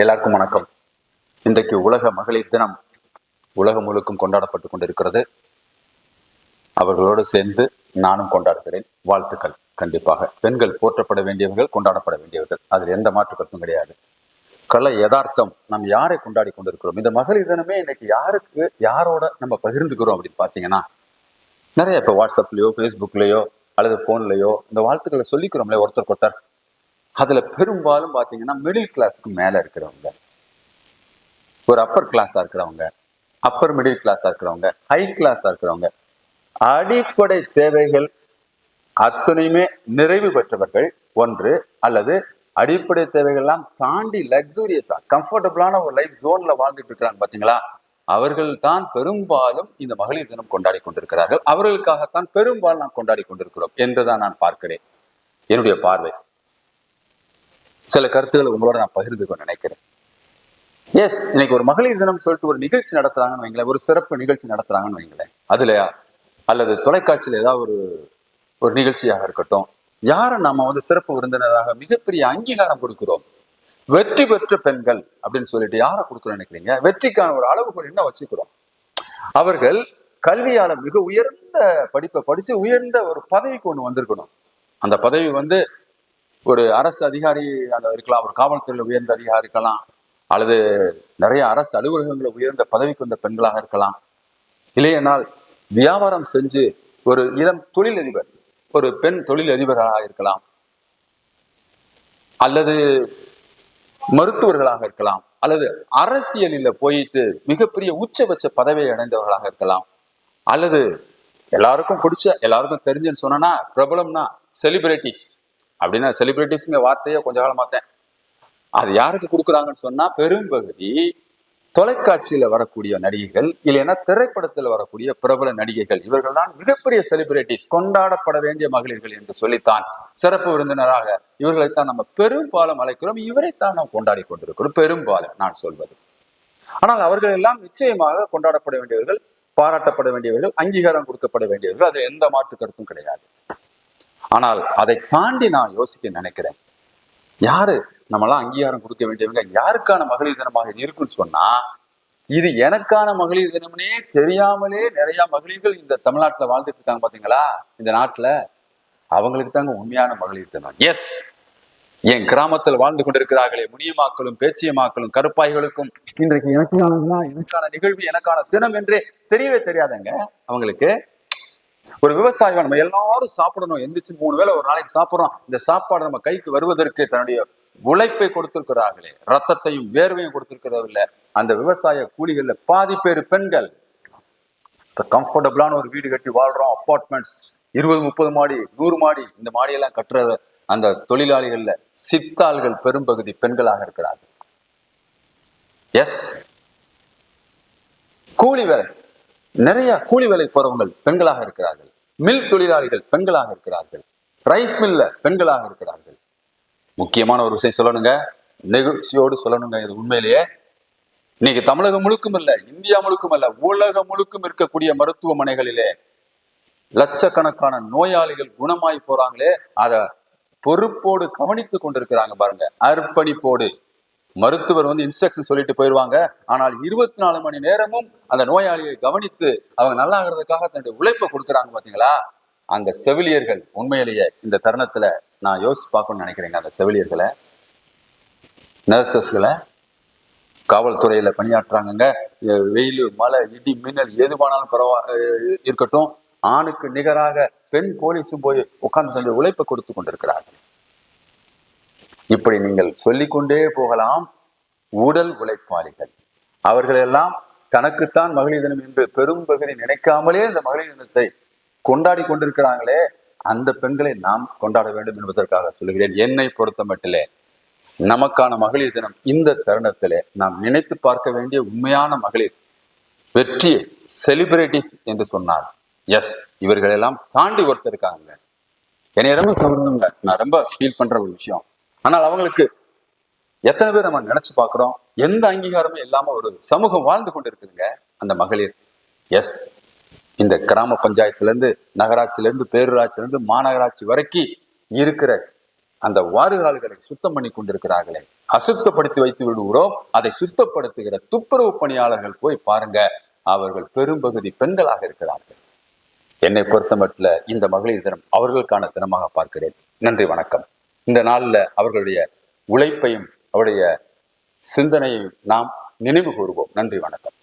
எல்லாருக்கும் வணக்கம். இன்றைக்கு உலக மகளிர் தினம் உலகம் முழுக்கும் கொண்டாடப்பட்டு கொண்டிருக்கிறது. அவர்களோடு சேர்ந்து நானும் கொண்டாடுகிறேன். வாழ்த்துக்கள் கண்டிப்பாக. பெண்கள் போற்றப்பட வேண்டியவர்கள் கொண்டாடப்பட வேண்டியவர்கள். அதில் எந்த மாற்று கருத்தும் கிடையாது. கலை யதார்த்தம் நாம் யாரை கொண்டாடி கொண்டிருக்கிறோம்? இந்த மகளிர் தினமே இன்னைக்கு யாருக்கு யாரோட நம்ம பகிர்ந்துக்கிறோம் அப்படின்னு பார்த்தீங்கன்னா நிறைய இப்போ வாட்ஸ்அப்லேயோ ஃபேஸ்புக்லேயோ அல்லது ஃபோன்லேயோ இந்த வாழ்த்துக்களை சொல்லிக்கிறோம்ல ஒருத்தருக்கு ஒருத்தர் அதுல பெரும்பாலும் பாத்தீங்கன்னா மிடில் கிளாஸ்க்கு மேல இருக்கிறவங்க. ஒரு அப்பர் கிளாஸா இருக்கிறவங்க அப்பர் மிடில் கிளாஸா இருக்கிறவங்க ஹை கிளாஸா இருக்கிறவங்க அடிப்படை தேவைகள் அத்தனையுமே நிறைவு பெற்றவர்கள் ஒன்று அல்லது அடிப்படை தேவைகள்லாம் தாண்டி லக்ஸூரியஸா கம்ஃபர்டபுளான ஒரு லைஃப் ஜோன்ல வாழ்ந்துட்டு இருக்கிறாங்க பாத்தீங்களா? அவர்கள் தான் பெரும்பாலும் இந்த மகளிர் தினம் கொண்டாடி கொண்டிருக்கிறார்கள். அவர்களுக்காகத்தான் பெரும்பாலும் நாம் கொண்டாடி கொண்டிருக்கிறோம் என்றுதான் நான் பார்க்கிறேன். என்னுடைய பார்வை. சில கருத்துக்களை உங்களோட நான் பகிர்ந்துக்க நினைக்கிறேன். எஸ் இன்னைக்கு ஒரு மகளிர் தினம் சொல்லிட்டு ஒரு நிகழ்ச்சி நடத்துறாங்கன்னு வைங்களேன் ஒரு சிறப்பு நிகழ்ச்சி நடத்துறாங்கன்னு வைங்களேன். அதுல அல்லது தொலைக்காட்சியில் ஏதாவது ஒரு ஒரு நிகழ்ச்சியாக இருக்கட்டும் யாரை நாம வந்து சிறப்பு விருந்தினராக மிகப்பெரிய அங்கீகாரம் கொடுக்கிறோம்? வெற்றி பெற்ற பெண்கள் அப்படின்னு சொல்லிட்டு யாரை கொடுக்குறோம் நினைக்கிறீங்க? வெற்றிக்கான ஒரு அளவுகோல் என்ன வச்சுக்கிறோம்? அவர்கள் கல்வியால மிக உயர்ந்த படிப்பை படிச்சு உயர்ந்த ஒரு பதவிக்கு ஒன்று வந்திருக்கணும். அந்த பதவி வந்து ஒரு அரசு அதிகாரி இருக்கலாம் ஒரு காவல்துறையில் உயர்ந்த அதிகாரி இருக்கலாம் அல்லது நிறைய அரசு அலுவலகங்களில் உயர்ந்த பதவிக்கு வந்த பெண்களாக இருக்கலாம். இல்லையனால் வியாபாரம் செஞ்சு ஒரு இளம் தொழிலதிபர் ஒரு பெண் தொழிலதிபராக இருக்கலாம் அல்லது மருத்துவர்களாக இருக்கலாம் அல்லது அரசியலில் போயிட்டு மிகப்பெரிய உச்சபட்ச பதவியை அடைந்தவர்களாக இருக்கலாம் அல்லது எல்லாருக்கும் பிடிச்ச எல்லாருக்கும் தெரிஞ்சுன்னு சொன்னா பிரபலம்னா செலிபிரிட்டிஸ் அப்படின்னா செலிபிரிட்டிஸுங்க வார்த்தையை கொஞ்ச காலம் பார்த்தேன். அது யாருக்கு கொடுக்குறாங்கன்னு சொன்னா பெரும்பகுதி தொலைக்காட்சியில வரக்கூடிய நடிகைகள் இல்லைன்னா திரைப்படத்தில் வரக்கூடிய பிரபல நடிகைகள். இவர்கள் தான் மிகப்பெரிய செலிபிரிட்டிஸ் கொண்டாடப்பட வேண்டிய மகளிர்கள் என்று சொல்லித்தான் சிறப்பு விருந்தினராக இவர்களைத்தான் நம்ம பெரும்பாலும் அழைக்கிறோம். இவரைத்தான் நாம் கொண்டாடி கொண்டிருக்கிறோம். பெரும்பாலும் நான் சொல்வது. ஆனால் அவர்கள் எல்லாம் நிச்சயமாக கொண்டாடப்பட வேண்டியவர்கள் பாராட்டப்பட வேண்டியவர்கள் அங்கீகாரம் கொடுக்கப்பட வேண்டியவர்கள். அது எந்த மாற்று கருத்தும் கிடையாது. ஆனால் அதை தாண்டி நான் யோசிக்க நினைக்கிறேன். யாரு நம்மளாம் அங்கீகாரம் கொடுக்க வேண்டியவங்க யாருக்கான மகளிர் தினமாக இருக்குன்னு சொன்னா இது எனக்கான மகளிர் தினம்னே தெரியாமலே நிறைய மகளிர்கள் இந்த தமிழ்நாட்டுல வாழ்ந்துட்டு இருக்காங்க பாத்தீங்களா? இந்த நாட்டுல அவங்களுக்கு தாங்க உண்மையான மகளிர் தினம். எஸ் என் கிராமத்தில் வாழ்ந்து கொண்டிருக்கிறார்களே முனியமாக்களும் பேச்சியமாக்களும் கருப்பாய்களுக்கும். இன்றைக்கு எனக்கான எனக்கான நிகழ்வு எனக்கான தினம் என்றே தெரியவே தெரியாதங்க. அவங்களுக்கு ஒரு விவசாயம் நம்ம எல்லாரும் சாப்பிடணும். எந்திரிச்சு மூணு வேளை ஒரு நாளைக்கு சாப்பிடுறோம். இந்த சாப்பாடு நம்ம கைக்கு வருவதற்கு தன்னுடைய உழைப்பை கொடுத்திருக்கிறார்களே. ரத்தத்தையும் வேர்வையும் கொடுத்திருக்கிறதில்ல. அந்த விவசாய கூலிகள்ல பாதி பேர் பெண்கள். கம்ஃபர்டபுளான ஒரு வீடு கட்டி வாழ்றோம். அப்பார்ட்மெண்ட்ஸ் இருபது முப்பது மாடி நூறு மாடி இந்த மாடியெல்லாம் கட்டுற அந்த தொழிலாளிகள்ல சித்தாள்கள் பெரும்பகுதி பெண்களாக இருக்கிறார்கள். எஸ் கூலி வேலை. நிறைய கூலி வேலைக்கு போறவங்கள் பெண்களாக இருக்கிறார்கள். மில் தொழிலாளிகள் பெண்களாக இருக்கிறார்கள். ரைஸ் மில்ல பெண்களாக இருக்கிறார்கள். முக்கியமான ஒரு விஷயம் சொல்லணுங்க. நெகிழ்ச்சியோடு சொல்லணுங்க இது உண்மையிலேயே. இன்னைக்கு தமிழகம் முழுக்கும் இல்ல இந்தியா முழுக்கும் அல்ல உலகம் முழுக்கும் இருக்கக்கூடிய மருத்துவமனைகளிலே லட்சக்கணக்கான நோயாளிகள் குணமாய் போறாங்களே அதை பொறுப்போடு கவனித்து கொண்டிருக்கிறாங்க பாருங்க. அர்ப்பணிப்போடு. மருத்துவர் வந்து இன்ஸ்ட்ரக்ஷன் சொல்லிட்டு போயிடுவாங்க. ஆனால் இருபத்தி நாலு மணி நேரமும் அந்த நோயாளியை கவனித்து அவங்க நல்லா ஆகிறதுக்காக தன்னுடைய உழைப்பை கொடுக்குறாங்க பார்த்தீங்களா? அந்த செவிலியர்கள் உண்மையிலேயே இந்த தருணத்துல நான் யோசிச்சு பார்க்கணும்னு நினைக்கிறேங்க. அந்த செவிலியர்களை நர்சஸ்களை காவல்துறையில பணியாற்றுறாங்கங்க. வெயில் மழை இடி மின்னல் எதுவானாலும் பரவா இருக்கட்டும். ஆணுக்கு நிகராக பெண் போலீஸும் போய் உட்கார்ந்து தன்னுடைய உழைப்பை கொடுத்து கொண்டிருக்கிறார்கள். இப்படி நீங்கள் சொல்லிக்கொண்டே போகலாம் உடல் உழைப்பாளிகள். அவர்களெல்லாம் தனக்குத்தான் மகளிர் தினம் என்று பெரும் பகுதி நினைக்காமலே இந்த மகளிர் தினத்தை கொண்டாடி கொண்டிருக்கிறாங்களே அந்த பெண்களை நாம் கொண்டாட வேண்டும் என்பதற்காக சொல்லுகிறேன். என்னை பொறுத்த மட்டிலே நமக்கான மகளிர் தினம் இந்த தருணத்திலே நாம் நினைத்து பார்க்க வேண்டிய உண்மையான மகளிர் வெற்றியை செலிபிரிட்டிஸ் என்று சொன்னார் எஸ் இவர்களெல்லாம் தாண்டி ஒருத்தர் இருக்காங்க. என்னை ரொம்ப கவர்ந்தவங்க நான் ரொம்ப ஃபீல் பண்ற ஒரு விஷயம். ஆனால் அவங்களுக்கு எத்தனை பேர் நம்ம நினைச்சு பார்க்குறோம்? எந்த அங்கீகாரமும் இல்லாம ஒரு சமூகம் வாழ்ந்து கொண்டு இருக்குதுங்க அந்த மகளிர். எஸ் இந்த கிராம பஞ்சாயத்துல இருந்து நகராட்சியில இருந்து பேரூராட்சியில இருந்து மாநகராட்சி வரைக்கும் இருக்கிற அந்த வாறுகால்களை சுத்தம் பண்ணி கொண்டிருக்கிறார்களே. அசுத்தப்படுத்தி வைத்து விடுகிறோம் அதை சுத்தப்படுத்துகிற துப்புரவு பணியாளர்கள் போய் பாருங்க அவர்கள் பெரும்பகுதி பெண்களாக இருக்கிறார்கள். என்னை பொறுத்தமட்டில் இந்த மகளிர் தினம் அவர்களுக்கான தினமாக பார்க்கிறேன். நன்றி வணக்கம். இந்த நாளில் அவர்களுடைய உழைப்பையும் அவருடைய சிந்தனையையும் நாம் நினைவு கூறுவோம். நன்றி வணக்கம்.